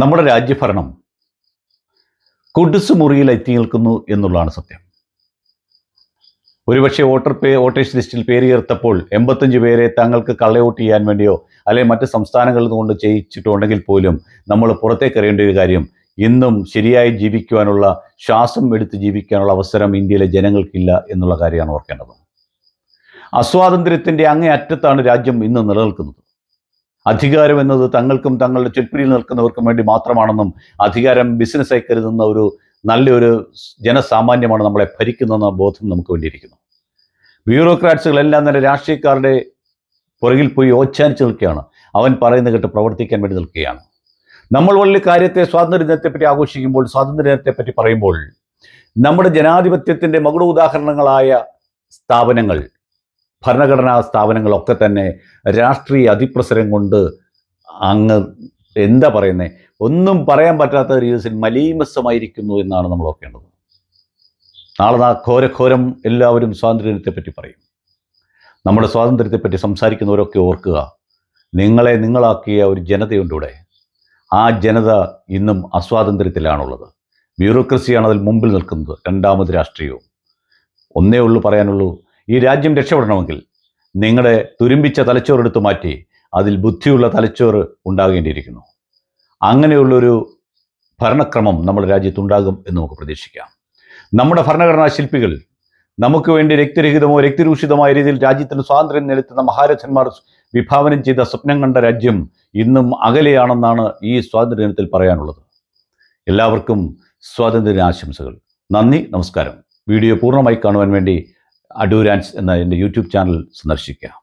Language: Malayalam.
നമ്മുടെ രാജ്യഭരണം കുടുസ് മുറിയിൽ എത്തി നിൽക്കുന്നു എന്നുള്ളതാണ് സത്യം. ഒരുപക്ഷെ വോട്ടർ പേ വോട്ടേഴ്സ് ലിസ്റ്റിൽ പേര് ചേർത്തപ്പോൾ എൺപത്തഞ്ച് പേരെ തങ്ങൾക്ക് കള്ളയോട്ട് ചെയ്യാൻ വേണ്ടിയോ അല്ലെങ്കിൽ മറ്റ് സംസ്ഥാനങ്ങളിൽ കൊണ്ട് ചെയ്യിച്ചിട്ടുണ്ടെങ്കിൽ പോലും നമ്മൾ പുറത്തേക്ക് അറിയേണ്ട ഒരു കാര്യം ഇന്നും ശരിയായി ജീവിക്കുവാനുള്ള ശ്വാസം എടുത്ത് ജീവിക്കാനുള്ള അവസരം ഇന്ത്യയിലെ ജനങ്ങൾക്കില്ല എന്നുള്ള കാര്യമാണ് ഓർക്കേണ്ടത്. അസ്വാതന്ത്ര്യത്തിന്റെ അങ്ങേ അറ്റത്താണ് രാജ്യം ഇന്ന് നിലനിൽക്കുന്നത്. അധികാരം എന്നത് തങ്ങൾക്കും തങ്ങളുടെ ചുറ്റിൽ നിൽക്കുന്നവർക്കും വേണ്ടി മാത്രമാണെന്നും അധികാരം ബിസിനസ്സായി കരുതുന്ന ഒരു നല്ലൊരു ജനസാമാന്യമാണ് നമ്മളെ ഭരിക്കുന്നതെന്ന ബോധം നമുക്ക് വേണ്ടിയിരിക്കുന്നു. ബ്യൂറോക്രാറ്റ്സുകളെല്ലാം തന്നെ രാഷ്ട്രീയക്കാരുടെ പുറകിൽ പോയി ഓച്ചാനിച്ച് നിൽക്കുകയാണ്. അവൻ പറയുന്ന കേട്ട് പ്രവർത്തിക്കാൻ വേണ്ടി നിൽക്കുകയാണ്. നമ്മൾ വലിയ കാര്യത്തെ സ്വാതന്ത്ര്യ ദിനത്തെപ്പറ്റി ആഘോഷിക്കുമ്പോൾ സ്വാതന്ത്ര്യ ദിനത്തെപ്പറ്റി പറയുമ്പോൾ നമ്മുടെ ജനാധിപത്യത്തിന്റെ മകുട ഉദാഹരണങ്ങളായ സ്ഥാപനങ്ങൾ ഭരണഘടനാ സ്ഥാപനങ്ങളൊക്കെ തന്നെ രാഷ്ട്രീയ അതിപ്രസരം കൊണ്ട് അങ്ങ് എന്താ പറയുന്നത് ഒന്നും പറയാൻ പറ്റാത്ത രീതിയിൽ മലീമസമായിരിക്കുന്നു എന്നാണ് നമ്മൾ ഓർക്കേണ്ടത്. നാളെ നാ ഘോരഘോരം എല്ലാവരും സ്വാതന്ത്ര്യത്തെപ്പറ്റി പറയും. നമ്മുടെ സ്വാതന്ത്ര്യത്തെപ്പറ്റി സംസാരിക്കുന്നവരൊക്കെ ഓർക്കുക. നിങ്ങളെ നിങ്ങളാക്കിയ ഒരു ജനതയുണ്ട് ആ ജനത ഇന്നും അസ്വാതന്ത്ര്യത്തിലാണുള്ളത്. ബ്യൂറോക്രസിയാണ് അതിൽ മുമ്പിൽ നിൽക്കുന്നത്. രണ്ടാമത് രാഷ്ട്രീയവും. ഒന്നേ ഉള്ളൂ പറയാനുള്ളൂ. ഈ രാജ്യം രക്ഷപ്പെടണമെങ്കിൽ നിങ്ങളുടെ തുരുമ്പിച്ച തലച്ചോറെടുത്ത് മാറ്റി അതിൽ ബുദ്ധിയുള്ള തലച്ചോറ് ഉണ്ടാകേണ്ടിയിരിക്കുന്നു. അങ്ങനെയുള്ളൊരു ഭരണക്രമം നമ്മുടെ രാജ്യത്തുണ്ടാകും എന്ന് നമുക്ക് പ്രതീക്ഷിക്കാം. നമ്മുടെ ഭരണഘടനാ ശില്പികൾ നമുക്ക് വേണ്ടി രക്തരഹിതമോ രക്തരൂഷിതമായ രീതിയിൽ രാജ്യത്തിന് സ്വാതന്ത്ര്യം നിലത്തുന്ന മഹാരഥന്മാർ വിഭാവനം ചെയ്ത സ്വപ്നം കണ്ട രാജ്യം ഇന്നും അകലെയാണെന്നാണ് ഈ സ്വാതന്ത്ര്യ ദിനത്തിൽ പറയാനുള്ളത്. എല്ലാവർക്കും സ്വാതന്ത്ര്യ ആശംസകൾ നന്ദി നമസ്കാരം. വീഡിയോ പൂർണമായി കാണുവാൻ വേണ്ടി അഡൂരാൻസ് എന്ന എന്റെ യൂട്യൂബ് ചാനൽ സന്ദർശിക്കുക.